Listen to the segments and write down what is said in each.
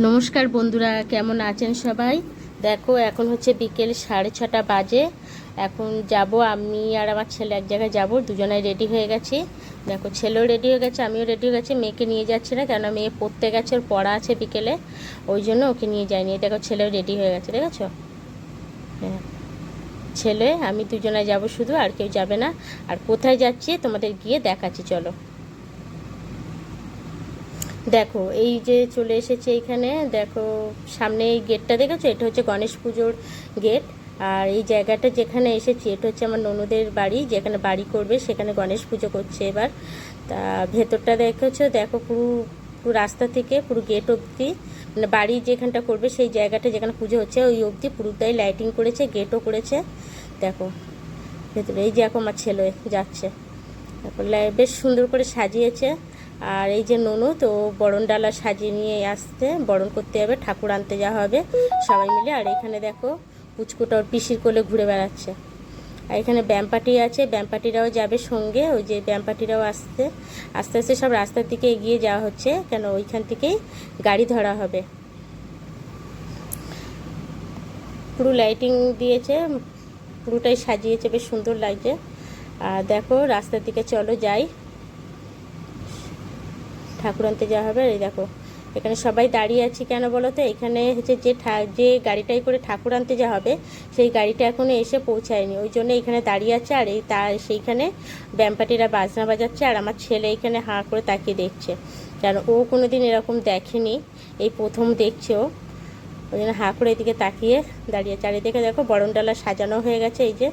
নমস্কার বন্ধুরা, কেমন আছেন সবাই? দেখো, এখন হচ্ছে বিকেল সাড়ে ছটা বাজে। এখন যাব আমি আর আমার ছেলে এক জায়গায় যাব, দুজনাই রেডি হয়ে গেছি। দেখো, ছেলেও রেডি হয়ে গেছে, আমিও রেডি হয়ে গেছি, মেয়েকে নিয়ে যাচ্ছি না কেন মেয়ে পড়তে গেছে, ওর পড়া আছে বিকেলে। ওই জন্য ওকে নিয়ে যায়নি দেখো, ছেলেও রেডি হয়ে গেছে, দেখেছ? হ্যাঁ। ছেলে, আমি দুজনায় যাব শুধু, আর কেউ যাবে না। আর কোথায় যাচ্ছি, তোমাদের গিয়ে দেখাচ্ছি, চলো। দেখো, এই যে চলে এসেছে এইখানে, দেখো, সামনে এই গেটটা দেখেছ? এটা হচ্ছে গণেশ পুজোর গেট। আর এই জায়গাটা যেখানে এসেছি, এটা হচ্ছে আমার ননুদের বাড়ি, যেখানে বাড়ি করবে, সেখানে গণেশ পুজো করছে এবার। তা ভেতরটা দেখেছ? দেখো, পুরো পুরো রাস্তা থেকে, পুরো গেট অবধি মানে বাড়ি যেখানটা করবে, সেই জায়গাটা যেখানে পুজো হচ্ছে, ওই অবধি পুরোটাই লাইটিং করেছে, গেটও করেছে। দেখো, ভেতরে, এই যে এখন আমার ছেলে যাচ্ছে। তারপর বেশ সুন্দর করে সাজিয়েছে। আর এই যে ননদ ও বরণ ডালা সাজিয়ে নিয়ে আসতে বরণ করতে যাবে, ঠাকুর আনতে যাওয়া হবে সবাই মিলে। আর এখানে দেখো, পুচকুটা ওর পিসির কোলে ঘুরে বেড়াচ্ছে। আর এখানে ব্যামপাটি আছে, ব্যামপাটিরাও যাবে সঙ্গে। ওই যে ব্যামপাটিরাও আসতে আস্তে আস্তে সব রাস্তার দিকে এগিয়ে যাওয়া হচ্ছে, কেন ওইখান থেকেই গাড়ি ধরা হবে। পুরো লাইটিং দিয়েছে, পুরোটাই সাজিয়েছে, বেশ সুন্দর লাগছে। আর দেখো, রাস্তার দিকে চলো যাই। ঠাকুর আনতে যাওয়া হবে। আর এই দেখো, এখানে সবাই দাঁড়িয়ে আছি কেন বলো তো? এখানে হচ্ছে যে যে গাড়িটাই করে ঠাকুর আনতে যাওয়া হবে, সেই গাড়িটা এখনও এসে পৌঁছায়নি। ওই জন্য এখানে দাঁড়িয়ে আছে আর এই তার সেইখানে ব্যামপাটিরা বাজনা বাজাচ্ছে আর আমার ছেলে এখানে হাঁ করে তাকিয়ে দেখছে। কারণ ও কোনো দিন এরকম দেখেনি, এই প্রথম দেখছে ও। ওই জন্য হাঁ করে এদিকে তাকিয়ে দাঁড়িয়ে চারিদিকে দেখো বরণডালা সাজানো হয়ে গেছে, এই যে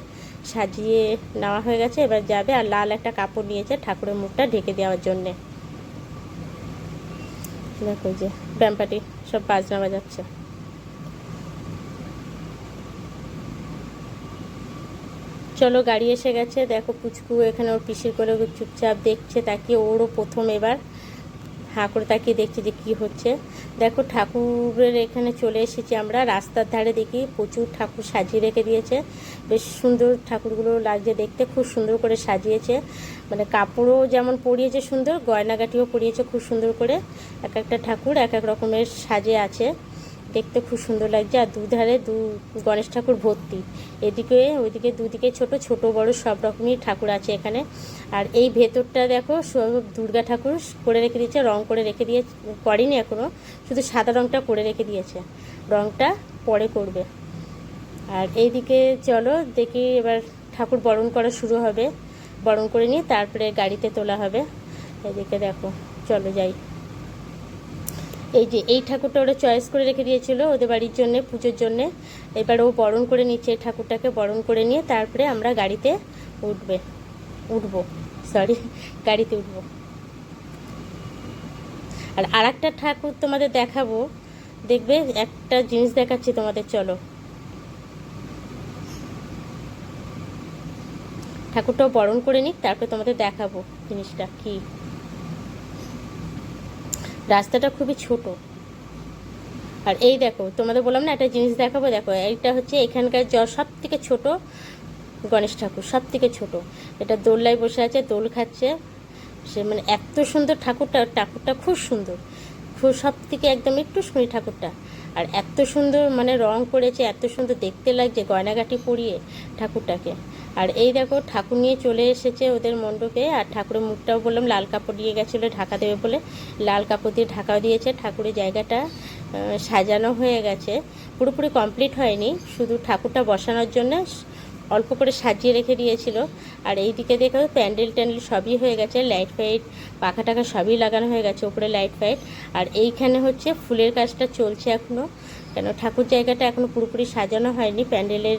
সাজিয়ে নেওয়া হয়ে গেছে। এবার যাবে আর লাল একটা কাপড় নিয়েছে ঠাকুরের মুখটা ঢেকে দেওয়ার জন্যে। দেখো যে ব্যাম্পাটি সব বাজনা বাজাচ্ছে। চলো গাড়ি এসে গেছে, দেখো পুচকু এখানে ওর পিসির করে চুপচাপ দেখছে তাকে ওরও প্রথম এবার। হাঁ করে তাকিয়ে দেখছি যে কি হচ্ছে। দেখো, ঠাকুরের এখানে চলে এসেছি আমরা। রাস্তার ধারে দেখি প্রচুর ঠাকুর সাজিয়ে রেখে দিয়েছে। বেশ সুন্দর ঠাকুরগুলো লাগছে দেখতে, খুব সুন্দর করে সাজিয়েছে। মানে কাপড়ও যেমন পরিয়েছে সুন্দর গয়নাগাটিও পরিয়েছে খুব সুন্দর করে। এক একটা ঠাকুর এক এক রকমের সাজে আছে। দেখতে খুব সুন্দর লাগছে। আর দুধারে দু গণেশ ঠাকুর ভর্তি। এদিকে, ওইদিকে দুদিকে ছোট ছোট, বড় সব রকমই ঠাকুর আছে এখানে। আর এই ভেতরটা দেখো দুর্গা ঠাকুর করে রেখে দিয়েছে, রং করে রেখে দিয়ে করেনি এখনও শুধু সাদা রংটা করে রেখে দিয়েছে। রংটা পরে করবে। আর এইদিকে চলো, দেখি এবার ঠাকুর বরণ করা শুরু হবে। বরণ করে নিয়ে তারপরে গাড়িতে তোলা হবে। এদিকে দেখো, চলো যাই। এই যে, এই ঠাকুরটা ওরা চয়েস করে রেখে দিয়েছিল ওদের বাড়ির জন্য, পুজোর জন্য। এবার ও বরণ করে নিচ্ছে, এই ঠাকুরটাকে বরণ করে নিয়ে তারপরে আমরা গাড়িতে উঠবে, উঠবো সরি গাড়িতে উঠবো। আর আরেকটা ঠাকুর তোমাদের দেখাবো, দেখবে? একটা জিনিস দেখাচ্ছি তোমাদের, চলো। ঠাকুরটাও বরণ করে নিক, তারপরে তোমাদের দেখাবো জিনিসটা কি। রাস্তাটা খুবই ছোট। আর এই দেখো, তোমাদের বললাম না, একটা জিনিস দেখাবো, দেখো, এইটা হচ্ছে এখানকার জ সব থেকে ছোট গণেশ ঠাকুর সব থেকে ছোট। এটা দোল্লায় বসে আছে, দোল খাচ্ছে। সে মানে এত সুন্দর ঠাকুরটা ঠাকুরটা খুব সুন্দর। খুব সব থেকে একদম একটু শুনি ঠাকুরটা। আর এত সুন্দর মানে রং করেছে, এত সুন্দর দেখতে লাগছে, গয়নাগাটি পরিয়ে ঠাকুরটাকে। আর এই দেখো, ঠাকুর নিয়ে চলে এসেছে ওদের মণ্ডপে। আর ঠাকুরের মুখটাও বললাম, লাল কাপড় দিয়ে গেছিল ঢাকা দেবে বলে। লাল কাপড় দিয়ে ঢাকাও দিয়েছে, ঠাকুরের জায়গাটা সাজানো হয়ে গেছে। পুরোপুরি কমপ্লিট হয়নি, শুধু ঠাকুরটা বসানোর জন্য অল্প করে সাজিয়ে রেখে দিয়েছিল। আর এই দিকে দেখো, প্যান্ডেল ট্যান্ডেল সবই হয়ে গেছে, লাইট ফাইট, পাখা টাখা সবই লাগানো হয়ে গেছে উপরে লাইট ফাইট। আর এইখানে হচ্ছে ফুলের কাজটা চলছে এখনও কেন ঠাকুর জায়গাটা এখনও পুরোপুরি সাজানো হয়নি, প্যান্ডেলের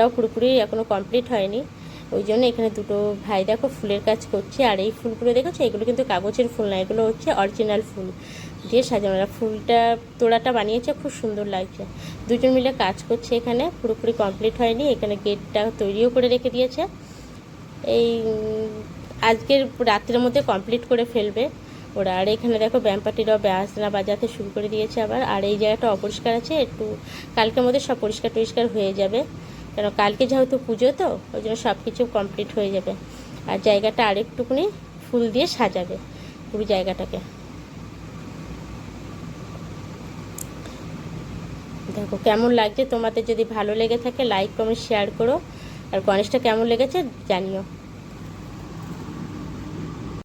টাও পুরোপুরি এখনও কমপ্লিট হয়নি। ওই জন্য এখানে দুটো ভাই দেখো ফুলের কাজ করছে, আর এই ফুলগুলো দেখেছ? এগুলো কিন্তু কাগজের ফুল না, এগুলো হচ্ছে অরিজিনাল ফুল। দিয়ে সাজানো ফুলটা, তোড়াটা বানিয়েছে, খুব সুন্দর লাগছে। দুজন মিলে কাজ করছে এখানে, পুরোপুরি কমপ্লিট হয়নি। এখানে গেটটা তৈরিও করে রেখে দিয়েছে। এই আজকের রাত্রের মধ্যে কমপ্লিট করে ফেলবে ওরা। আর এখানে দেখো ব্যাম্পাটিরাও বাজনা বাজাতে শুরু করে দিয়েছে আবার। আর এই জায়গাটা অপরিষ্কার আছে, একটু কালকের মধ্যে সব পরিষ্কার টরিষ্কার হয়ে যাবে। কেন কালকে যেহেতু পুজো তো, ওই জন্য সব কিছু কমপ্লিট হয়ে যাবে। আর জায়গাটা আরেকটুকুনি ফুল দিয়ে সাজাবে, পুরো জায়গাটাকে। দেখো, কেমন লাগছে? তোমাদের যদি ভালো লেগে থাকে লাইক কমেন্ট শেয়ার করো। আর গণেশটা কেমন লেগেছে জানিও।